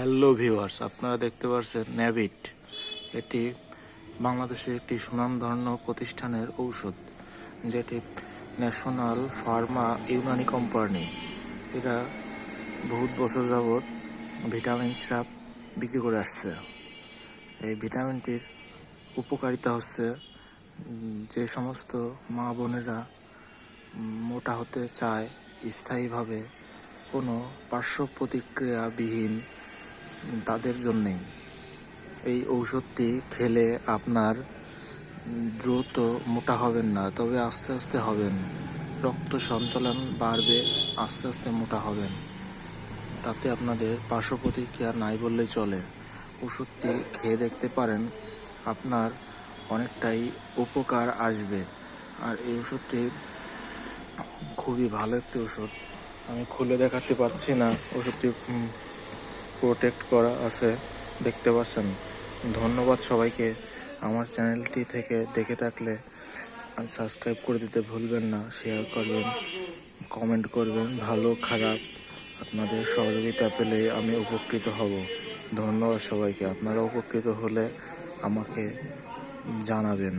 Hello viewers আপনারা দেখতে পাচ্ছেন ন্যাভিট এটি বাংলাদেশের একটি সুনামধন্য প্রতিষ্ঠানের ঔষধ, যেটি ন্যাশনাল ফার্মা ইউনানি কোম্পানি এরা বহুত বছর যাবৎ ভিটামিন স্রাপ বিক্রি করে আসছে। এই ভিটামিনটির উপকারিতা হচ্ছে, যে সমস্ত মা বোনেরা মোটা হতে চায়, স্থায়ীভাবে কোনো পার্শ্ব প্রতিক্রিয়াবিহীন তাদের জন্যেই এই ঔষধটি খেলে আপনার দ্রুত মোটা হবেন না, তবে আস্তে আস্তে হবেন। রক্ত সঞ্চালন বাড়বে, আস্তে আস্তে মোটা হবেন। তাতে আপনাদের পার্শ্ব প্রতিক্রিয়া নাই বললেই চলে। ওষুধটি খেয়ে দেখতে পারেন, আপনার অনেকটাই উপকার আসবে। আর এই ওষুধটি খুবই ভালো একটি ওষুধ আমি খুলে দেখাতে পারছি না ওষুধটি প্রোটেক্ট করা আছে, দেখতে পাচ্ছেন। ধন্যবাদ সবাইকে। আমার চ্যানেলটি থেকে দেখে থাকলে সাবস্ক্রাইব করে দিতে ভুলবেন না শেয়ার করবেন কমেন্ট করবেন। ভালো, খারাপ আপনাদের সহযোগিতা পেলে আমি উপকৃত হব। ধন্যবাদ সবাইকে। আপনারা উপকৃত হলে আমাকে জানাবেন।